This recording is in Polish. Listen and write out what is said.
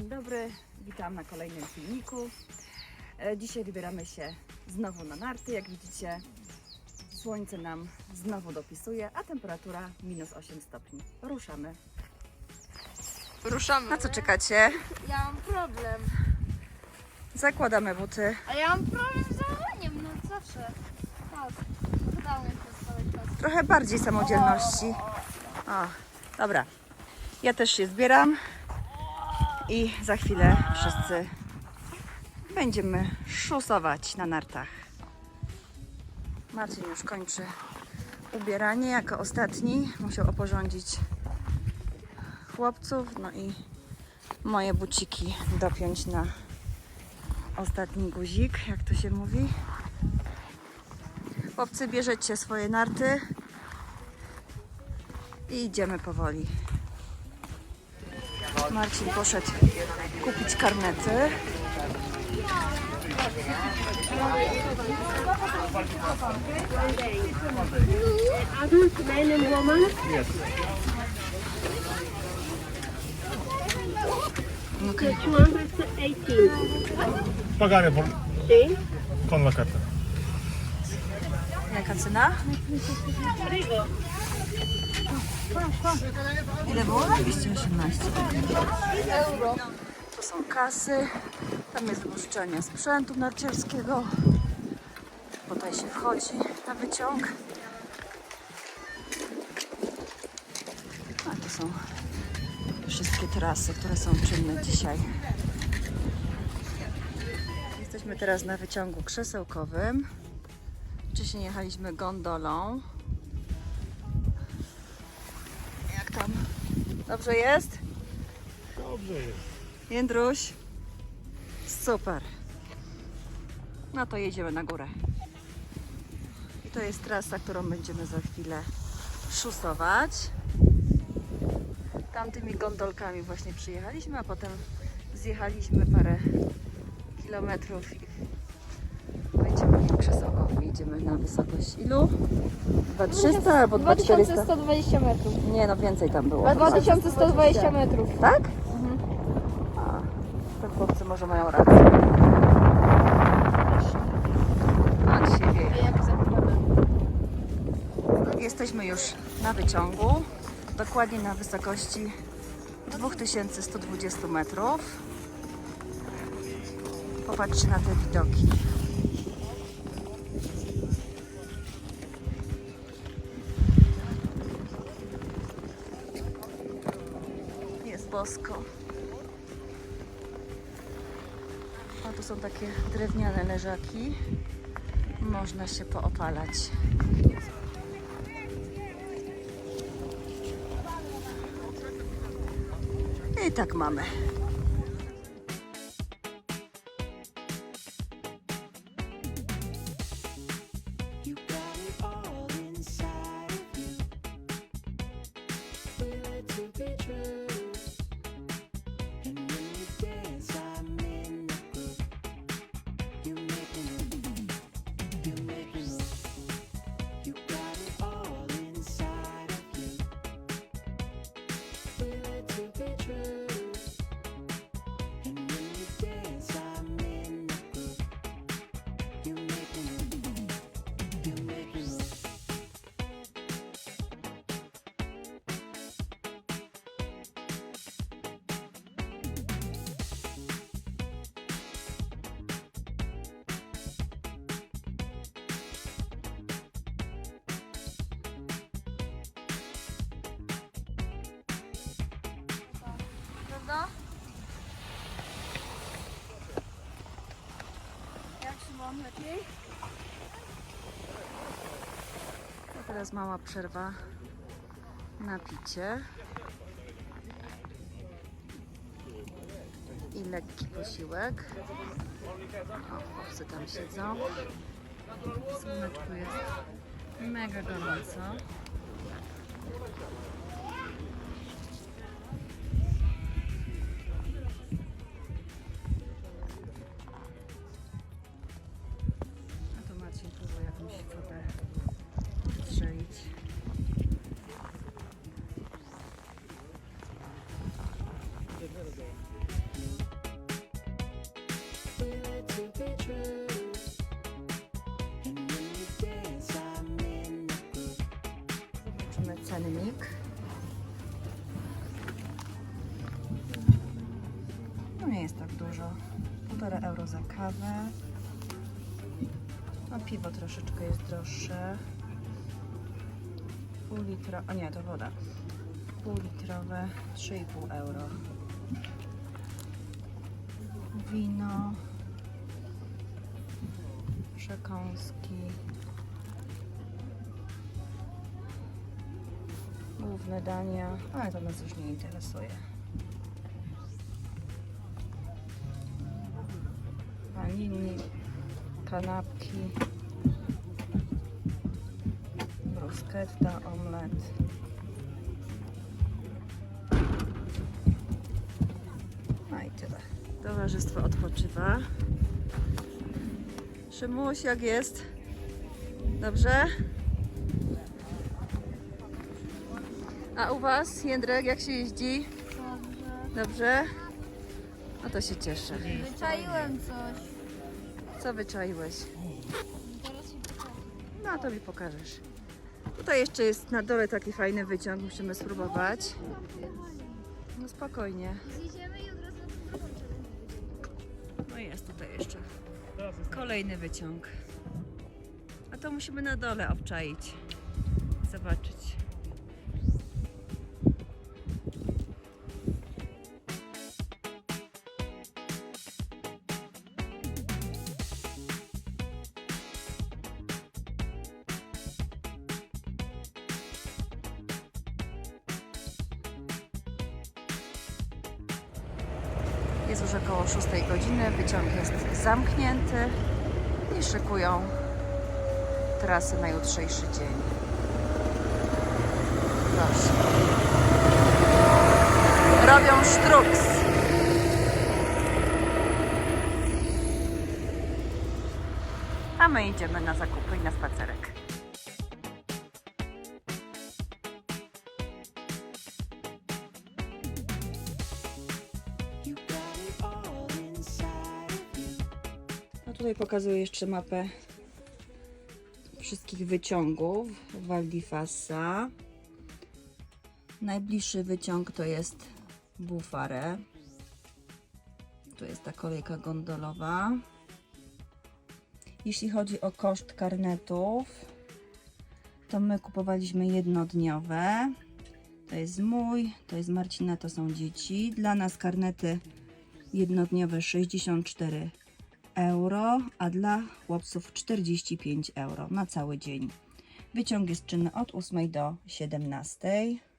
Dzień dobry, witam na kolejnym filmiku. E, Dzisiaj wybieramy się znowu na narty. Jak widzicie, słońce nam znowu dopisuje, a temperatura minus 8 stopni. Ruszamy. Ruszamy. Na co czekacie? Ja mam problem. Zakładamy buty. A ja mam problem z zachowaniem, no zawsze. Tak. Udało mi się. Trochę bardziej samodzielności. O, dobra. Ja też się zbieram i za chwilę wszyscy będziemy szusować na nartach. Marcin już kończy ubieranie jako ostatni. Musiał oporządzić chłopców, no i moje buciki dopiąć na ostatni guzik, jak to się mówi. Chłopcy, bierzecie swoje narty i idziemy powoli. Marcin poszedł kupić karnety. adult man and woman. Okay. 218. Pagare por, Sì. con la carta. Jaka cena? Prego. Ile było? 218 Euro. To są kasy. Tam jest wypożyczalnia sprzętu narciarskiego. Tutaj się wchodzi na wyciąg. A to są wszystkie trasy, które są czynne dzisiaj. Jesteśmy teraz na wyciągu krzesełkowym. Wcześniej jechaliśmy gondolą. Dobrze jest? Dobrze jest. Jędruś. Super. No to jedziemy na górę. I to jest trasa, którą będziemy za chwilę szusować. Tamtymi gondolkami właśnie przyjechaliśmy, a potem zjechaliśmy parę kilometrów i będziemy krzesełkowi. Idziemy na wysokość ilu? 2300 albo 2400? 2120 metrów. Nie no, więcej tam było. 2120 metrów. Tak? A, to chłopcy może mają rację. A dzisiaj. Jesteśmy już na wyciągu, dokładnie na wysokości 2120 metrów. Popatrzcie na te widoki. Tu są takie drewniane leżaki. Można się poopalać. I tak mamy. Mam lepiej? A teraz mała przerwa na picie. I lekki posiłek. O, chłopcy tam siedzą. Słoneczku jest mega gorąco. Cennik. No nie jest tak dużo. 1,5 euro za kawę. No piwo troszeczkę jest droższe. Pół litra, a nie, to woda. Pół litrowe 3,5 euro. Wino. Przekąski. Główne dania, ale to nas już nie interesuje. Wanili, kanapki, bruschetta, omlet. No i tyle. Towarzystwo odpoczywa. Szymuś, jak jest? Dobrze? A u Was, Jędrek, jak się jeździ? Dobrze. Dobrze? No to się cieszę. Wyczaiłem coś. Co wyczaiłeś? No to mi pokażesz. Tutaj jeszcze jest na dole taki fajny wyciąg, musimy spróbować. No spokojnie. Zjedziemy i od razu No jest tutaj jeszcze kolejny wyciąg. A to musimy na dole obczaić. Zobaczyć. Jest już około 6 godziny, wyciąg jest zamknięty i szykują trasy na jutrzejszy dzień. Proszę. Robią sztruks. A my idziemy na zakupy i na spacerek. Tutaj pokazuję jeszcze mapę wszystkich wyciągów Waldifasa. Najbliższy wyciąg to jest Bufare. Tu jest ta kolejka gondolowa. Jeśli chodzi o koszt karnetów, to my kupowaliśmy jednodniowe. To jest mój, to jest Marcina, to są dzieci. Dla nas karnety jednodniowe 64 euro, a dla chłopców 45 euro na cały dzień. Wyciąg jest czynny od 8 do 17.